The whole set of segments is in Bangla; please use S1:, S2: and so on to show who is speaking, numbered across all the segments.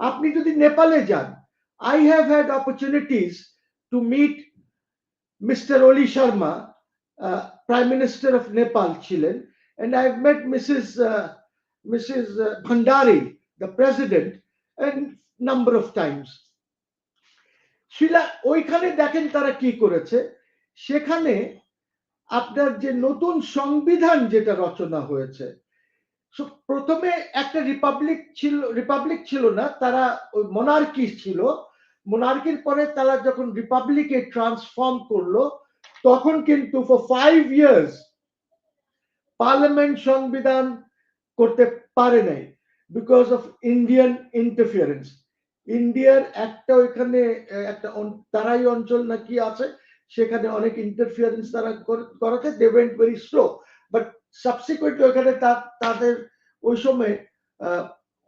S1: আপনি যদি নেপালে যান I have had opportunities to meet mister Oli Sharma prime minister of Nepal ছিলেন I've met Mrs. Uh, Mrs. Uh, Bhandari, the president, a number of times. শিলা ওইখানে দেখেন তারা কি করেছে সেখানে আপনার যে নতুন সংবিধান যেটা রচনা হয়েছে প্রথমে একটা রিপাবলিক ছিল রিপাবলিক ছিল না, তারা ওই মোনার্কি ছিল। মোনার্কির পরে তারা যখন রিপাবলিকে ট্রান্সফর্ম করল, তখন কিন্তু ফর ফাইভ ইয়ার্স পার্লামেন্ট সংবিধান করতে পারে নাই বিকজ অফ ইন্ডিয়ান ইন্টারফিয়ারেন্স ইন্ডিয়ার একটা ওইখানে, একটা তারাই অঞ্চল নাকি আছে, সেখানে অনেক ইন্টারফিয়ারেন্স তারা করাতে they went very slow subsequently ওইখানে তাদের ওই সময়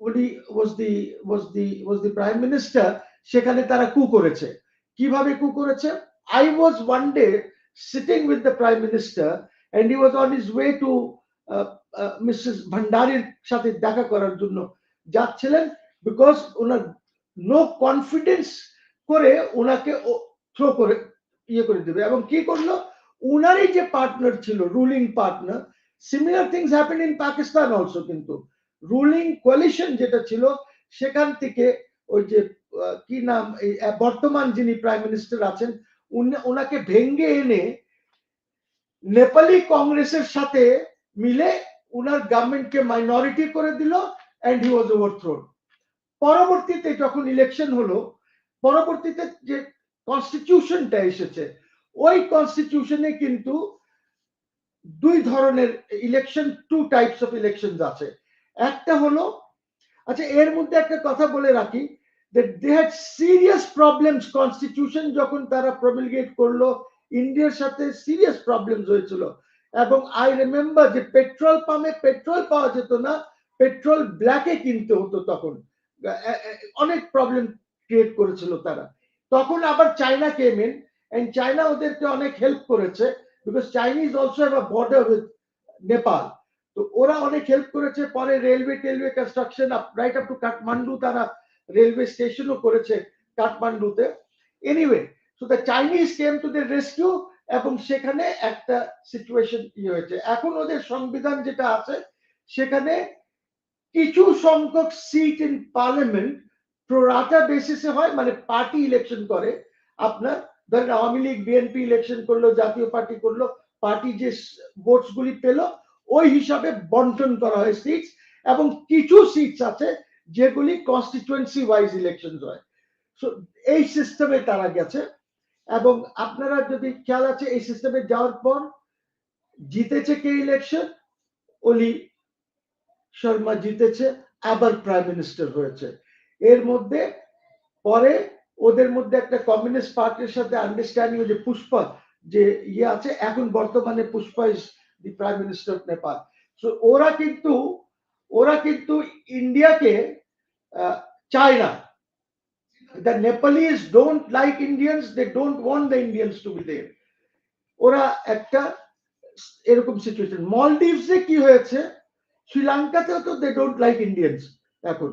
S1: উনি ওয়াজ দি ওয়াজ দি ওয়াজ দি প্রাইম মিনিস্টার সেখানে তারা কু করেছে। কীভাবে কু করেছে? I was one day sitting with the prime minister was on his way to uh, uh, Mrs. ভান্ডারির সাথে দেখা করার জন্য যাচ্ছিলেন বিকজ ওনার নো কনফিডেন্স করে ওনাকে থ্রো করে ইয়ে করে দেবে। এবং কি করল? উনারই যে পার্টনার ছিল ruling partner similar things happen in Pakistan also কিন্তু রুলিং কোয়ালিশন যেটা ছিল, সেখান থেকে ওই যে কি নাম বর্তমান যিনি প্রাইম মিনিস্টার আছেন ওনাকে ভেঙ্গে এনে নেপালি কংগ্রেসের সাথে মিলে উনার গভর্নমেন্টকে মাইনরিটি করে দিল অ্যান্ড হি ওয়াজ ওভারথ্রোন পরবর্তীতে যখন ইলেকশন হলো, পরবর্তীতে যে কনস্টিটিউশনটা এসেছে, ওই কনস্টিটিউশনে কিন্তু দুই ধরনের election two types of election আছে। একটা হলো আচ্ছা এর মধ্যে একটা কথা বলে রাখি they had serious problems constitution যখন তারা promulgate করল, ইন্ডিয়ার সাথে সিরিয়াস প্রবলেম হয়েছিল। এবং আই রিমেম্বার যে পেট্রোল পাম্পে পেট্রোল পাওয়া যেত না পেট্রোল ব্ল্যাকে কিনতে হতো তখন। অনেক প্রবলেম ক্রিয়েট করেছিল তারা। তখন আবার চায়না কেম ইন চায়না ওদেরকে অনেক হেল্প করেছে। Because Chinese also have a border with Nepal তো ওরা অনেক হেল্প করেছে, পরে railway টেলওয়ে construction right up to Kathmandu তারা রেলওয়ে স্টেশনও করেছে কাঠমান্ডুতে anyway so the Chinese came to the rescue এবং সেখানে একটা সিচুয়েশন ইয়ে হয়েছে। এখন ওদের সংবিধান যেটা আছে, সেখানে কিছু সংখ্যক সিট ইন পার্লামেন্ট প্রোরাটা বেসিসে হয় মানে পার্টি ইলেকশন করে। আপনার ধরেন আওয়ামী লীগ বিএনপি ইলেকশন করল, জাতীয় পার্টি করল, পার্টি যে ভোটস গুলি পেল, ওই হিসাবে বন্টন করা হয় সিটস এবং কিছু সিটস আছে যেগুলি কনস্টিটুয়েন্সি ওয়াইজ ইলেকশন হয়। সো এই সিস্টেমে তারা গেছে এবং আপনারা যদি খেয়াল আছে, এই সিস্টেমে যাওয়ার পর জিতেছে কে ইলেকশন অলি শর্মা জিতেছে, আবার প্রাইম মিনিস্টার হয়েছে। এর মধ্যে পরে ওদের মধ্যে একটা কমিউনিস্ট পার্টির সাথে আন্ডারস্ট্যান্ডিং যে পুষ্পা যে ইয়ে আছে এখন বর্তমানে Pushpa is the prime minister of Nepal so ওরা কিন্তু ওরা কিন্তু ইন্ডিয়াকে চায় না। The Nepalese don't like Indians, they don't want the Indians to be there. ওরা একটা এরকম সিচুয়েশন মলডিভসে কি হয়েছে? শ্রীলঙ্কাতেও তো দে ডোন্ট লাইক ইন্ডিয়ান্স এখন।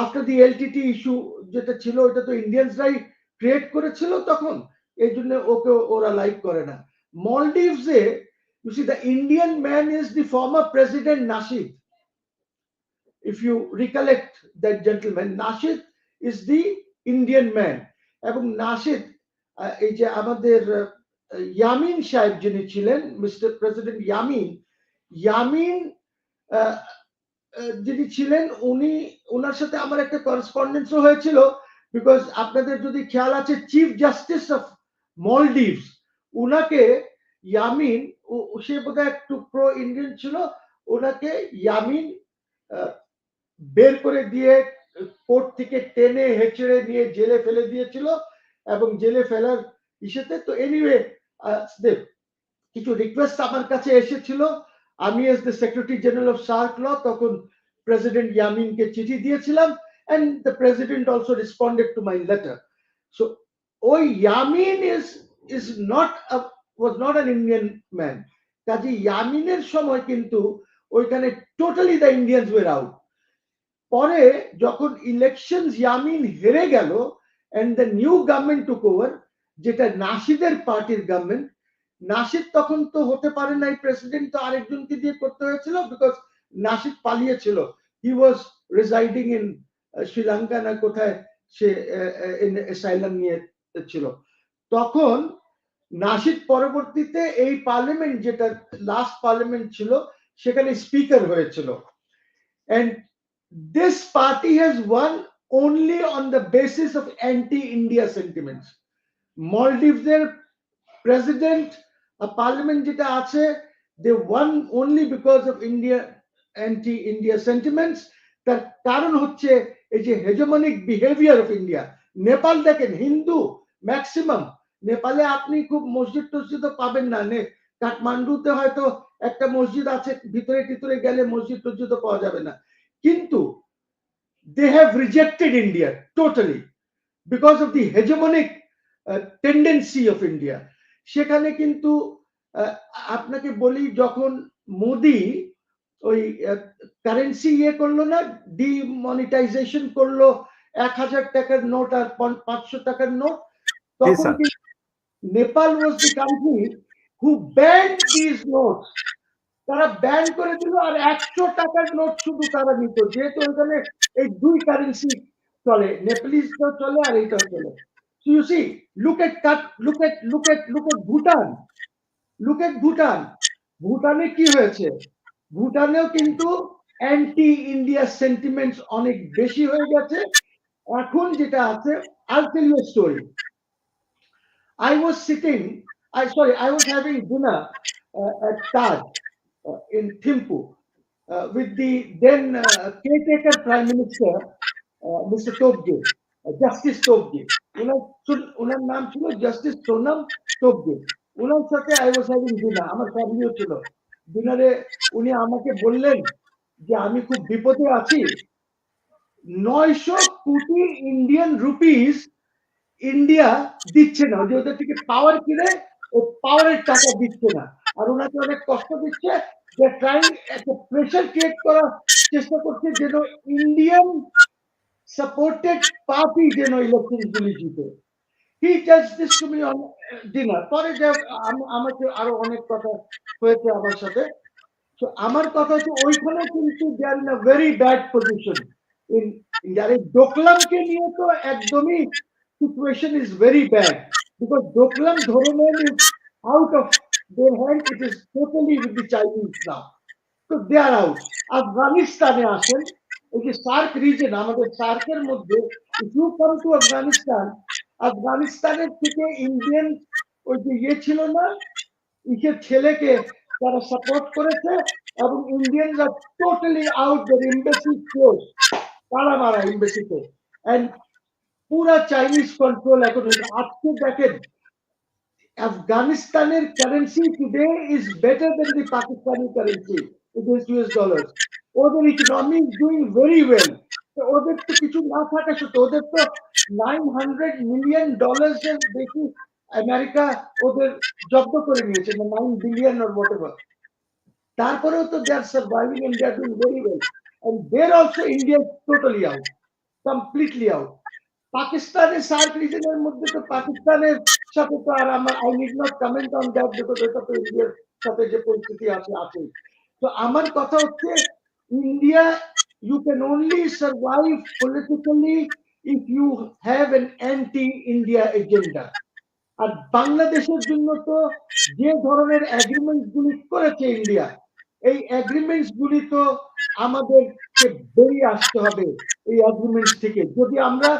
S1: আফটার দি এলটিটি ইস্যু যেটা ছিল ওটা তো ইন্ডিয়ানসরাই ক্রিয়েট করেছিল তখন, এই জন্য ওকে ওরা লাইক করে না। মলডিভসে you see the Indian man is the former president Nashid if you recollect that gentleman Nashid is the Indian man এবং নাশিদ এই যে আমাদের ইয়ামিন সাহেব যিনি ছিলেন মিস্টার প্রেসিডেন্ট ইয়ামিন ইয়ামিন যিনি ছিলেন, উনি ওনার সাথে আমার একটা করেসপন্ডেন্সও হয়েছিল বিকজ আপনাদের যদি খেয়াল আছে চিফ জাস্টিস অফ মলডিভস উনাকে ইয়ামিন সে বোধহয় একটু প্রো ইন্ডিয়ান ছিল ওনাকে ইয়ামিন বের করে দিয়ে কোর্ট থেকে টেনে হেঁচড়ে নিয়ে জেলে ফেলে দিয়েছিল, এবং জেলে ফেলার ইসেতে, তো এনিওয়ে কিছু রিকোয়েস্ট আমার কাছে এসেছিল আমি as the secretary general of SAARC ল তখন প্রেসিডেন্ট ইয়ামিনকে চিঠি দিয়েছিলাম, and the president also responded to my letter. So, ওই Yamin is is not a, was not an Indian man. কাজে ইয়ামিনের সময় কিন্তু ওইখানে totally the Indians were out পরে যখন ইলেকশন ইয়ামিন হেরে গেল and the new government took over যেটা নাসিদের পার্টির গভর্নমেন্ট নাসিদ তখন তো হতে পারে নাই প্রেসিডেন্ট তো আরেকজনকে দিয়ে করতে হয়েছিল because Nasheed পালিয়েছিল। He was residing in Sri Lanka না কোথায় সে অ্যাসাইলাম নিয়ে ছিল। তখন নাসিদ পরবর্তীতে এই পার্লামেন্ট যেটা লাস্ট পার্লামেন্ট ছিল সেখানে স্পিকার হয়েছিল। And this party has won only on the basis of anti-India sentiments. Maldives president, a parliament যেটা আছে, they won only because of India anti-India sentiments. তার কারণ হচ্ছে এই যে hegemonic behaviour of India Nepal দেখেন হিন্দু ম্যাক্সিমাম নেপালে আপনি খুব মসজিদ টসজিদও পাবেন না নে কাঠমান্ডুতে হয়তো একটা মসজিদ আছে ভিতরে টিতরে গেলে মসজিদ টসজিদও পাওয়া যাবে না কিন্তু have rejected India totally because of the hegemonic uh, tendency of India. সেখানে কিন্তু আপনাকে বলি যখন মোদি ওই কারেন্সি ইয়ে করল না ডিমনিটাইজেশন করল এক হাজার টাকার নোট আর পাঁচশো টাকার নোট তখন Nepal was the country who banned this notes তারা ব্যান করে দিল আর একশো টাকার নোট শুধু তারা নিত যেহেতু ওখানে এই দুই কারেন্সি চলে নেপালিজটাও চলে আর এইটাও চলে। You see look at cut look at look at look at Bhutan look at Bhutan ভুটানে কি হয়েছে? কিন্তু অ্যান্টি ইন্ডিয়া সেন্টিমেন্টস অনেক বেশি হয়ে গেছে। এখন যেটা আছে I'll tell you story I was sitting I sorry I was having dinner at Taj uh, in Thimphu uh, with the then uh, caretaker Prime Minister, uh, Mr. Tobge, uh, Justice Tobge. ওনার ওনার নাম ছিল জাস্টিস সোনাম টোবগে ওনার সাথে আই ওয়াজ হ্যাভিং ডিনার আমার ফ্যামিলিও ছিল। ডিনারে উনি আমাকে বললেন যে, আমি খুব বিপদে আছি। নয়শো কোটি ইন্ডিয়ান রুপিস ইন্ডিয়া দিচ্ছে না। যে, ওদের থেকে পাওয়ার কিনে, ও পাওয়ারের টাকা দিচ্ছে না। আর ওনাকে অনেক কষ্ট দিচ্ছে যে ট্রাইং একটা প্রেশার ক্রিয়েট করার চেষ্টা করছে যেন ইন্ডিয়ান সাপোর্টেড পার্টি যেন ইলেকশন গুলি জিতে। He tells this to me on dinner পরে যে আমাকে আরও অনেক কথা হয়েছে আমার সাথে। তো আমার কথা হচ্ছে ওইখানে কিন্তু they are in a very bad position in আর ডোকলামকে নিয়ে তো একদমই situation is very bad because Doklam ধরে নেন is out of their hand, it is totally with the Chinese now. So they are out. আফগানিস্তানে আসেন। ওই যে সার্ক রিজন আমাদের সার্কের মধ্যে if you come to Afghanistan আফগানিস্তানের থেকে ইন্ডিয়ান ওই যে ইয়ে ছিল না ইসের ছেলেকে তারা সাপোর্ট করেছে এবং ইন্ডিয়ানরা টোটালি আউট দের এমবেসি ক্লোজ তারা মারা এমবেসিতে এন্ড পুরা চাইনিজ কন্ট্রোল এখন আজকে দেখেন Afghanistan's currency today is better than the Pakistani currency against US dollars. ওদের ইকোনমি ডুইং ভেরি ওয়েল ওদের তো কিছু না থাকা সত্ত্বে ওদের তো নাইন হান্ড্রেড মিলিয়ন ডলার্স এর বেশি আমেরিকা ওদের জব্দ করে নিয়েছে নাইন বিলিয়ন অর হোয়াট তারপরেও তো they surviving and doing very well and there also India totally out completely out পাকিস্তানের সার্ক রিজনের মধ্যে তো পাকিস্তানের সাথে তো আর আমার I need not comment on that because এটা তো ইন্ডিয়ার সাথে যে পরিস্থিতি আছে আছে তো আমার কথা হচ্ছে India you can only survive politically if you have an anti India agenda আর বাংলাদেশের জন্য তো যে ধরনের এগ্রিমেন্ট গুলি করেছে ইন্ডিয়া এই এগ্রিমেন্টস গুলি তো আমাদেরকে বেরিয়ে আসতে হবে এই এগ্রিমেন্টস থেকে। যদি আমরা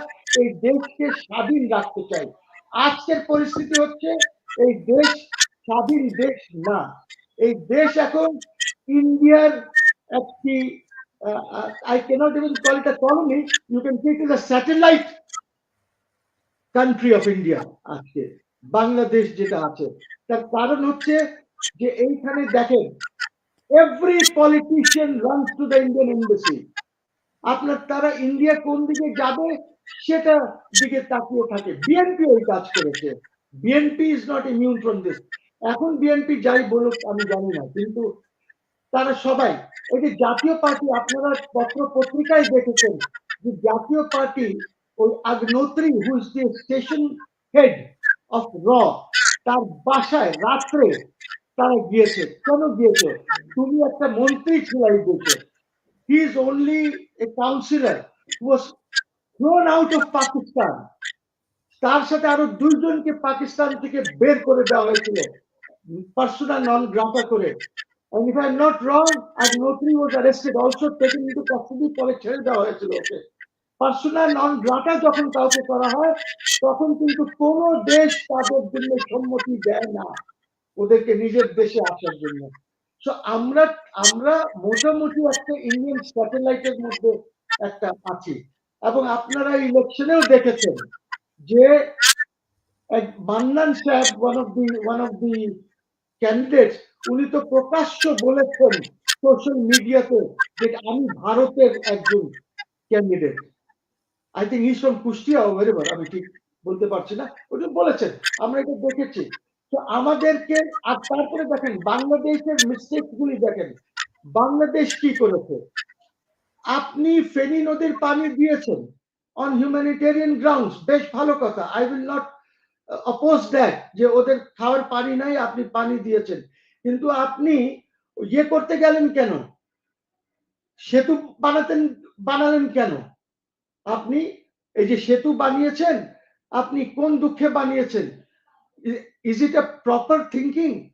S1: এই দেশকে স্বাধীন রাখতে চাই, আজকের পরিস্থিতি হচ্ছে এই দেশ স্বাধীন দেশ না। এই দেশ এখন ইন্ডিয়ার একটি I cannot even call it colony you can see it satellite country of India আজকে বাংলাদেশ যেটা আছে। তার কারণ হচ্ছে যে এইখানে দেখেন every politician runs to the Indian embassy আপনার তারা ইন্ডিয়া কোন দিকে যাবে সেটা দিকে তাকিয়ে থাকে। বিএনপি ওই কাজ করেছে। BNP is not immune from this এখন বিএনপি যাই বলুক, আমি জানি না, কিন্তু তারা সবাই, এই যে জাতীয় পার্টি, আপনারা পত্র পত্রিকায় দেখেছেন যে জাতীয় পার্টি ওই Agnihotri who is the station head of র তার বাসায় রাত্রে তারা গিয়েছে। কেন গিয়েছে? তুমি একটা মন্ত্রী ছিল এই দেশে। He is only a councillor was thrown out of Pakistan তার সাথে আরও দুইজনকে পাকিস্তান থেকে বের করে দেওয়া হয়েছিল। পার্সোনাল নন গ্রাটা করে। And if I'm not wrong, Agnotri was arrested, also taken into custody পরে ছেড়ে দেওয়া হয়েছিল ওকে। পার্সোনাল নন গ্রাটা যখন কাউকে করা হয় তখন কিন্তু কোন দেশ তাদের জন্য সম্মতি দেয় না। ওদেরকে নিজের দেশে আসার জন্য। তো আমরা আমরা মোটামুটি একটা ইন্ডিয়ান স্যাটেলাইটের মধ্যে একটা আছি। এবং আপনারা ইলেকশনেও দেখেছেন যে Mannan Saheb one of the one of the candidates উনি তো প্রকাশ্য বলেছেন সোশ্যাল মিডিয়াতে যে আমি ভারতের একজন candidate I think is from Kushtia whatever আমি ঠিক বলতে পারছি না। উনি বলেছেন, আমরা এটা দেখেছি। তো আমাদেরকে, আর তারপরে দেখেন, বাংলাদেশের মিস্টেক গুলি দেখেন। বাংলাদেশ কি করেছে? আপনি ফেনী নদীর পানি দিয়েছেন অন হিউম্যানিটেরিয়ান গ্রাউন্ডস বেশ ভালো কথা I will not oppose that যে ওদের খাওয়ার পানি নাই, আপনি পানি দিয়েছেন। কিন্তু আপনি ইয়ে করতে গেলেন কেন? সেতু বানাতেন, বানালেন কেন? আপনি এই যে সেতু বানিয়েছেন, আপনি কোন দুঃখে বানিয়েছেন? Is it a proper thinking